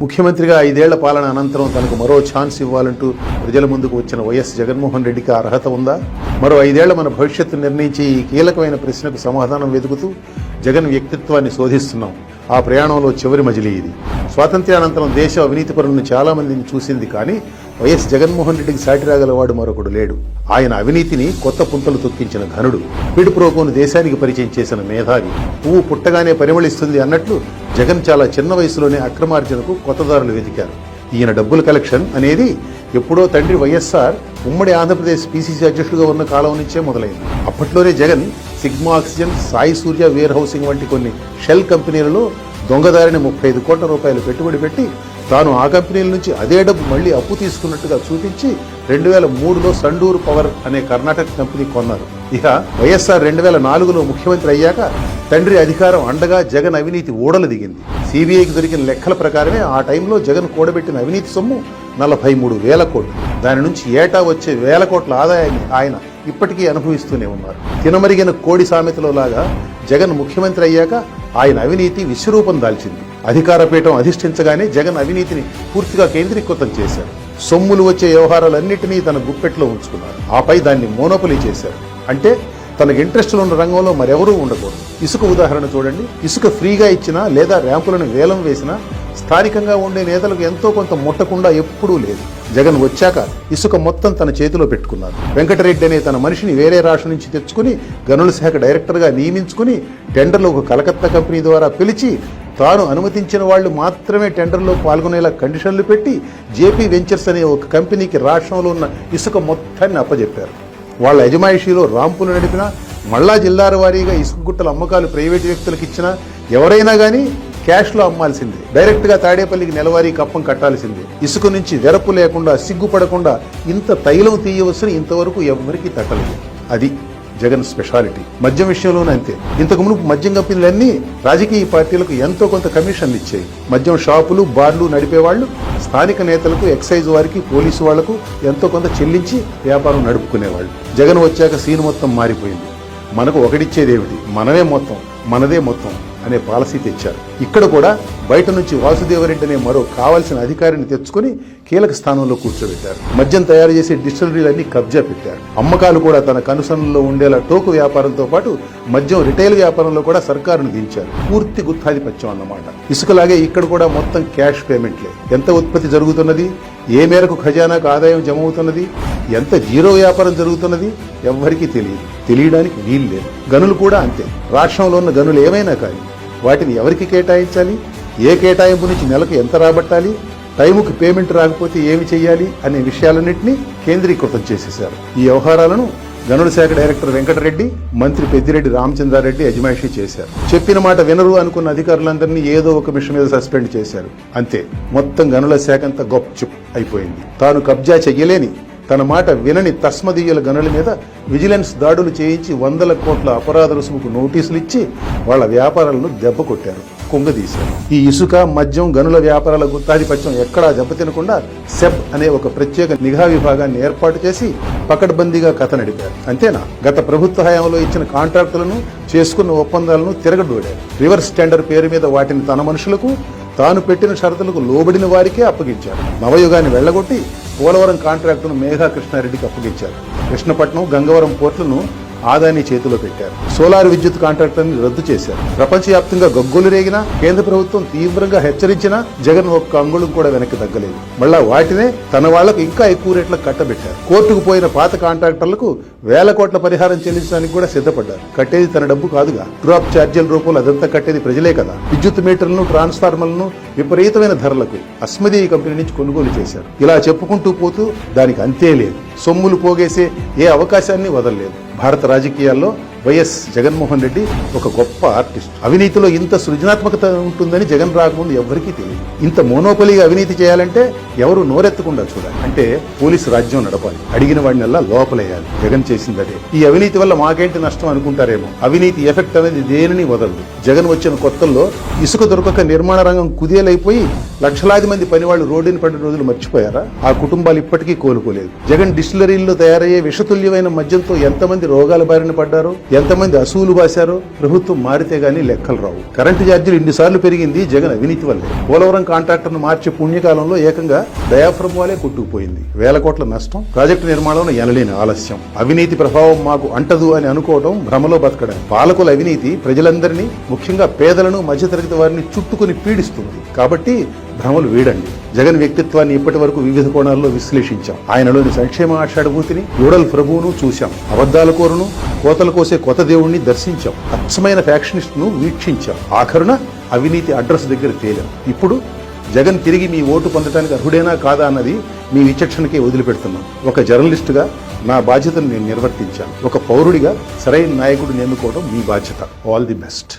ముఖ్యమంత్రిగా ఐదేళ్ళ పాలన అనంతరం తనకు మరో ఛాన్స్ ఇవ్వాలంటూ ప్రజల ముందుకు వచ్చిన వైఎస్ జగన్మోహన్ రెడ్డికి అర్హత ఉందా? మరో ఐదేళ్ళ మన భవిష్యత్తు నిర్ణయించి ఈ కీలకమైన ప్రశ్నకు సమాధానం వెతుకుతూ జగన్ వ్యక్తిత్వాన్ని శోధిస్తున్నాం. ఆ ప్రయాణంలో చివరి మజిలీ ఇది. స్వాతంత్ర్యానంతరం దేశ అవినీతి పరులను చాలా మందిని చూసింది కానీ వైఎస్ జగన్మోహన్ రెడ్డికి సాటిరాగలవాడు మరొకడు లేడు. ఆయన అవినీతిని కొత్త పుంతలు తొక్కించిన ఘనుడు. పిడుపురోకోను దేశానికి పరిచయం చేసిన మేధావి. పువ్వు పుట్టగానే పరిమళిస్తుంది అన్నట్లు జగన్ చాలా చిన్న వయసులోనే అక్రమార్జనకు కొత్త దారులు వెతికారు. ఈయన డబ్బుల కలెక్షన్ అనేది ఎప్పుడో తండ్రి వైఎస్ఆర్ ఉమ్మడి ఆంధ్రప్రదేశ్ పీసీసీ అధ్యక్షుడిగా ఉన్న కాలం నుంచే మొదలైంది. అప్పట్లోనే Jagan Sigma Oxygen Sai Surya warehousing వంటి కొన్ని షెల్ కంపెనీలలో దొంగదారిని ముప్పై ఐదు కోట్ల రూపాయలు పెట్టుబడి పెట్టి తాను ఆ కంపెనీల నుంచి అదే డబ్బు మళ్ళీ అప్పు తీసుకున్నట్టుగా చూపించి రెండు వేల మూడులో సండూరు పవర్ అనే కర్ణాటక కంపెనీ కొన్నారు. ఇక వైఎస్ఆర్ రెండు వేల నాలుగులో ముఖ్యమంత్రి అయ్యాక తండ్రి అధికారం అండగా జగన్ అవినీతి ఓడలు దిగింది. సిబిఐకి దొరికిన లెక్కల ప్రకారమే ఆ టైంలో జగన్ కూడబెట్టిన అవినీతి సొమ్ము నలభై మూడు వేల కోట్లు. దాని నుంచి ఏటా వచ్చే వేల కోట్ల ఆదాయాన్ని ఆయన ఇప్పటికీ అనుభవిస్తూనే ఉన్నారు. తినమరిగిన కోడి సామెతలో లాగా జగన్ ముఖ్యమంత్రి అయ్యాక ఆయన అవినీతి విశ్వరూపం దాల్చింది. అధికార పీఠం అధిష్ఠించగానే జగన్ అవినీతిని పూర్తిగా కేంద్రీకృతం చేశారు. సొమ్ములు వచ్చే వ్యవహారాలన్నింటినీ తన గుప్పెట్లో ఉంచుకున్నారు. ఆపై దాన్ని మోనోపలీ చేశారు. అంటే తనకు ఇంట్రెస్ట్ ఉన్న రంగంలో మరెవరూ ఉండకూడదు. ఇసుక ఉదాహరణ చూడండి. ఇసుక ఫ్రీగా ఇచ్చినా లేదా ర్యాంపులను వేలం వేసినా స్థానికంగా ఉండే నేతలకు ఎంతో కొంత ముట్టకుండా ఎప్పుడూ లేదు. జగన్ వచ్చాక ఇసుక మొత్తం తన చేతిలో పెట్టుకున్నారు. వెంకటరెడ్డి అనే తన మనిషిని వేరే రాష్ట్రం నుంచి తెచ్చుకుని గనుల శాఖ డైరెక్టర్గా నియమించుకుని టెండర్లు ఒక కలకత్తా కంపెనీ ద్వారా పిలిచి తాను అనుమతించిన వాళ్ళు మాత్రమే టెండర్లో పాల్గొనేలా కండిషన్లు పెట్టి జేపీ వెంచర్స్ అనే ఒక కంపెనీకి రాష్ట్రంలో ఉన్న ఇసుక మొత్తాన్ని అప్పజెప్పారు. వాళ్ళ యజమాయిషీలో రాంపులు నడిపినా మళ్ళా జిల్లాల వారీగా ఇసుక గుట్టల అమ్మకాలు ప్రైవేటు వ్యక్తులకు ఇచ్చినా ఎవరైనా కానీ క్యాష్లో అమ్మాల్సిందే. డైరెక్ట్గా తాడేపల్లికి నెలవారీ కప్పం కట్టాల్సిందే. ఇసుక నుంచి వెరపు లేకుండా సిగ్గుపడకుండా ఇంత తైలం తీయవలసిన ఇంతవరకు ఎవరికీ తట్టలేదు. అది జగన్ స్పెషాలిటీ. మద్యం విషయంలోనే అంతే. ఇంతకు మునుపు మద్యం కంపెనీలన్నీ రాజకీయ పార్టీలకు ఎంతో కొంత కమిషన్లు ఇచ్చాయి. మద్యం షాపులు బార్లు నడిపేవాళ్ళు స్థానిక నేతలకు ఎక్సైజ్ వారికి పోలీసు వాళ్ళకు ఎంతో కొంత చెల్లించి వ్యాపారం నడుపుకునేవాళ్ళు. జగన్ వచ్చాక సీన్ మొత్తం మారిపోయింది. మనకు ఒకటిచ్చేదేమిటి మనమే మొత్తం. మనదే మొత్తం. అనే పాలసీ తెచ్చారు. ఇక్కడ కూడా బయట నుంచి వాసుదేవరెడ్డి అనే మరో కావాల్సిన అధికారిని తెచ్చుకుని కీలక స్థానంలో కూర్చోబెట్టారు. మద్యం తయారు చేసే డిస్టిలరీలన్నీ కబ్జా పెట్టారు. అమ్మకాలు కూడా తన కనుసనల్లో ఉండేలా టోకు వ్యాపారంతో పాటు మద్యం రిటైల్ వ్యాపారంలో కూడా సర్కారును దించారు. పూర్తి గుత్తాధిపత్యం అన్నమాట. ఇసుకలాగే ఇక్కడ కూడా మొత్తం క్యాష్ పేమెంట్లే ఎంత ఉత్పత్తి జరుగుతున్నది? ఏ మేరకు ఖజానాకు ఆదాయం జమ అవుతున్నది ఎంత జీరో వ్యాపారం జరుగుతున్నది? ఎవ్వరికీ తెలియదు. తెలియడానికి వీలు లేదు. గనులు కూడా అంతే. రాష్ట్రంలో ఉన్న గనులు ఏమైనా కానీ వాటిని ఎవరికి కేటాయించాలి? ఏ కేటాయింపు నుంచి నెలకు ఎంత రాబట్టాలి? టైముకి పేమెంట్ రాకపోతే ఏమి చేయాలి అనే విషయాలన్నింటినీ కేంద్రీకృతం చేసేశారు. ఈ వ్యవహారాలను గనుల శాఖ డైరెక్టర్ వెంకటరెడ్డి మంత్రి పెద్దిరెడ్డి రామచంద్రారెడ్డి అజమాయిషి చేశారు. చెప్పిన మాట వినరు అనుకున్న అధికారులందరినీ ఏదో ఒక మిషన్ మీద సస్పెండ్ చేశారు. అంతే. మొత్తం గనుల శాఖ అంతా గొప్ప అయిపోయింది. తాను కబ్జా చెయ్యలేని తన మాట వినని తస్మదీయుల గనుల మీద విజిలెన్స్ దాడులు చేయించి వందల కోట్ల అపరాధ రుసుముకు నోటీసులు ఇచ్చి వాళ్ళ వ్యాపారాలను దెబ్బ కొట్టారు కుంగదీశారు ఈ ఇసుక మద్యం గనుల వ్యాపారాల గుత్తాధిపత్యం ఎక్కడా దెబ్బతినకుండా సెబ్ అనే ఒక ప్రత్యేక నిఘా విభాగాన్ని ఏర్పాటు చేసి పకడ్బందీగా కథ నడిపారు. అంతేనా? గత ప్రభుత్వ హయాంలో ఇచ్చిన కాంట్రాక్టులను చేసుకున్న ఒప్పందాలను తిరగడోడారు రివర్స్ టెండర్ పేరు మీద వాటిని తన మనుషులకు తాను పెట్టిన షరతులకు లోబడిన వారికే అప్పగించారు. నవయుగాన్ని వెళ్ళగొట్టి పోలవరం కాంట్రాక్టును మేఘా కృష్ణారెడ్డికి అప్పగించారు. కృష్ణపట్నం గంగవరం పోర్టులను ఆదాని చేతిలో పెట్టారు. సోలార్ విద్యుత్ కాంట్రాక్టర్ని రద్దు చేశారు. ప్రపంచవ్యాప్తంగా గగ్గోలు రేగినా కేంద్ర ప్రభుత్వం తీవ్రంగా హెచ్చరించినా జగన్ ఒక్క అంగుళం కూడా వెనక్కి తగ్గలేదు. మళ్ళా వాటినే తన వాళ్ళకు ఇంకా ఎక్కువ రేట్లకు కట్టబెట్టారు. కోర్టుకు పోయిన పాత కాంట్రాక్టర్లకు వేల కోట్ల పరిహారం చెల్లించడానికి కూడా సిద్ధపడ్డారు. కట్టేది తన డబ్బు కాదుగా. డ్రాప్ ఛార్జీల రూపంలో అదంతా కట్టేది ప్రజలే కదా. విద్యుత్ మీటర్లను ట్రాన్స్ఫార్మర్లను విపరీతమైన ధరలకు అస్మదీయ కంపెనీ నుంచి కొనుగోలు చేశారు. ఇలా చెప్పుకుంటూ పోతూ దానికి అంతే లేదు. సొమ్ములు పోగేసే ఏ అవకాశాన్ని వదలలేదు. భారత రాజకీయాల్లో వైఎస్ జగన్మోహన్ రెడ్డి ఒక గొప్ప ఆర్టిస్ట్. అవినీతిలో ఇంత సృజనాత్మకత ఉంటుందని జగన్ రాకముందు ఎవరికీ తెలియదు. ఇంత మోనోపలిగా అవినీతి చేయాలంటే ఎవరు నోరెత్తకుండా చూడాలి. అంటే పోలీసు రాజ్యం నడపాలి. అడిగిన వాడినల్లా లోపలేయాలి. జగన్ చేసింది అదే ఈ అవినీతి వల్ల మాకేంటి నష్టం అనుకుంటారేమో? అవినీతి ఎఫెక్ట్ అనేది దేనిని వదలదు. జగన్ వచ్చిన కొత్తల్లో ఇసుక దొరకక నిర్మాణ రంగం కుదేలైపోయి లక్షలాది మంది పనివాళ్ళు రోడ్డుని పడిన రోజులు మర్చిపోయారా? ఆ కుటుంబాలు ఇప్పటికీ కోలుకోలేదు. జగన్ డిస్టిలరీల్లో తయారయ్యే విషతుల్యమైన మద్యంతో ఎంతమంది రోగాల బారిన పడ్డారో? ఎంతమంది అసూలు బాశారో ప్రభుత్వం మారితే గానీ లెక్కలు రావు. కరెంటు ఛార్జీలు ఇన్నిసార్లు పెరిగింది జగన్ అవినీతి వల్లే. పోలవరం కాంట్రాక్టర్ను మార్చే పుణ్యకాలంలో ఏకంగా డయాఫ్రమ్ వాలే కొట్టుకుపోయింది. వేల కోట్ల నష్టం ప్రాజెక్టు నిర్మాణంలో ఎనలేని ఆలస్యం. అవినీతి ప్రభావం మాకు అంటదు అని అనుకోవడం భ్రమలో బతకడం. పాలకుల అవినీతి ప్రజలందరినీ ముఖ్యంగా పేదలను మధ్యతరగతి వారిని చుట్టుకుని పీడిస్తుంది. కాబట్టి భ్రమలు వీడండి. జగన్ వ్యక్తిత్వాన్ని ఇప్పటి వరకు వివిధ కోణాల్లో విశ్లేషించాం. ఆయనలోని సంక్షేమ ఆషాఢభూతిని యూడల్ ప్రభువును చూశాం. అబద్ధాల కోరును కోతలు కోసే కొత్త దేవుణ్ణి దర్శించాం. అచ్చమైన ఫ్యాక్షనిస్ట్ను వీక్షించాం ఆఖరున అవినీతి అడ్రస్ దగ్గర తేలాం. ఇప్పుడు జగన్ తిరిగి మీ ఓటు పొందడానికి అర్హుడేనా కాదా అన్నది మీ విచక్షణకే వదిలిపెడుతున్నాం. ఒక జర్నలిస్టుగా నా బాధ్యతను నేను నిర్వర్తించాను. ఒక పౌరుడిగా సరైన నాయకుడిని ఎన్నుకోవడం మీ బాధ్యత. All the best